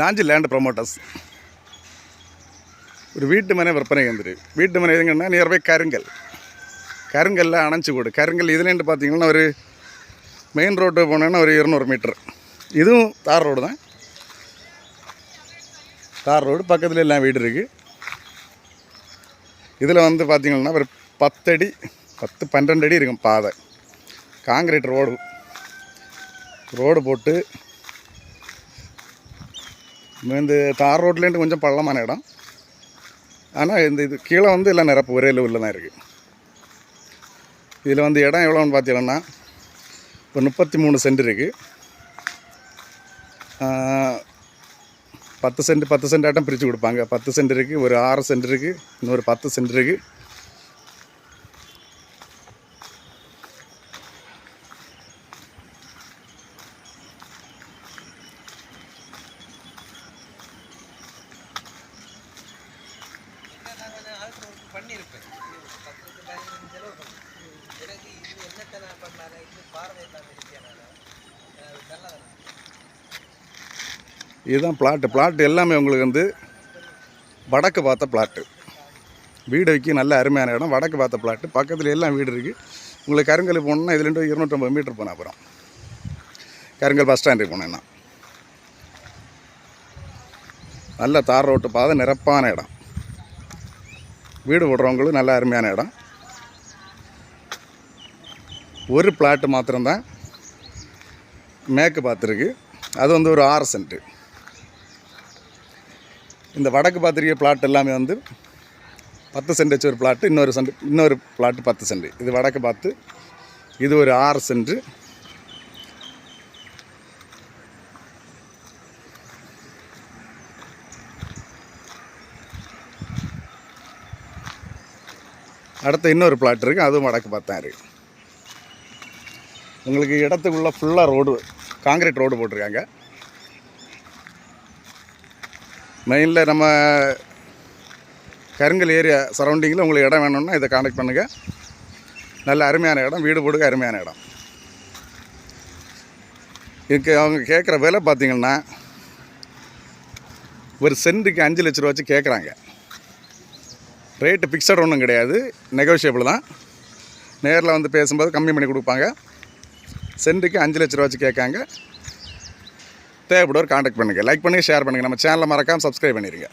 Nanji land promoters ஒரு வீட்டு மனை விற்பனை வந்துரு. வீட்டு மனை எதுங்கன்னா நியர்பை கருங்கல். கருங்கல்ல அணைச்சி கூடு கருங்கல் இதுலேருந்து பார்த்தீங்கன்னா ஒரு மெயின் ரோட்டு போனோன்னா ஒரு இருநூறு மீட்ரு இதுவும் தார் ரோடு தான். தார் ரோடு பக்கத்தில் எல்லாம் வீடு இருக்குது இதில் வந்து பார்த்தீங்கன்னா ஒரு பத்தடி பத்து பன்னெண்டு அடி இருக்கும் பாதை. காங்கிரீட் ரோடு ரோடு போட்டு இந்த தார் ரோட்லேருந்து கொஞ்சம் பள்ளமான இடம். ஆனால் இந்த இது கீழே வந்து எல்லாம் நிரப்பு ஒரே லெவலில் தான் இருக்குது இதில் வந்து இடம் எவ்வளோன்னு பார்த்தீங்கன்னா ஒரு முப்பத்தி மூணு சென்ட் இருக்குது பத்து சென்ட் பத்து சென்ட் ஆட்டம் பிரித்து கொடுப்பாங்க. பத்து சென்ட் இருக்குது ஒரு ஆறு சென்ட் இருக்குது இன்னொரு பத்து சென்ட் இருக்குது பண்ணியிருப்பேன். பத்து பதினஞ்சு செலவு பண்ணேன் எனக்கு இது என்னத்தை நான் இது பார்வை இல்லாமல் இதுதான் பிளாட்டு பிளாட்டு எல்லாமே உங்களுக்கு வந்து வடக்கு பார்த்த பிளாட்டு வீடு வைக்க நல்ல அருமையான இடம். வடக்கு பார்த்த பிளாட்டு பக்கத்தில் எல்லாம் வீடு இருக்குது உங்களுக்கு கருங்கல் போகணுன்னா இதுலேருந்து இருநூற்றம்பது மீட்டர் போனேன் அப்புறம் கருங்கல் பஸ் ஸ்டாண்டுக்கு போனேன்னா. நல்ல தார் ரோட்டு பாதை நிரப்பான இடம். வீடு விடுறவங்களும் நல்ல அருமையான இடம். ஒரு பிளாட்டு மாத்திரம்தான் மேற்கு பார்த்துருக்கு அது வந்து ஒரு ஆறு சென்ட்டு இந்த வடக்கு பார்த்துருக்க பிளாட் எல்லாமே வந்து பத்து சென்ட் வச்சு ஒரு பிளாட்டு இன்னொரு சென்ட் இன்னொரு பிளாட்டு பத்து சென்ட். இது வடக்கு பார்த்து இது ஒரு ஆறு சென்ட். அடுத்து இன்னொரு பிளாட் இருக்குது அதுவும் வடக்கு பார்த்தா இருக்குது உங்களுக்கு இடத்துக்குள்ளே ஃபுல்லாக ரோடு காங்கிரீட் ரோடு போட்டிருக்காங்க. மெயினில் நம்ம கருங்கல் ஏரியா சரௌண்டிங்கில் உங்களுக்கு இடம் வேணும்னா இதை காண்டக்ட் பண்ணுங்கள் நல்ல அருமையான இடம் வீடு போடுக்க அருமையான இடம். இதுக்கு அவங்க கேட்குற விலை பார்த்தீங்கன்னா ஒரு சென்ட்டுக்கு அஞ்சு லட்ச ரூபா வச்சு கேட்குறாங்க ரேட்டு ஃபிக்ஸட் ஒன்றும் கிடையாது. நெகோஷியபிள் தான். நேரில் வந்து பேசும்போது கம்மி பண்ணி கொடுப்பாங்க. சென்ட்டுக்கு அஞ்சு லட்ச ரூபா வச்சு கேட்காங்க. தேவைப்படுவோர் காண்டாக்ட் பண்ணுங்கள் லைக் பண்ணுங்கள் ஷேர் பண்ணுங்கள் நம்ம சேனலை மறக்காமல் சப்ஸ்கிரைப் பண்ணிடுங்க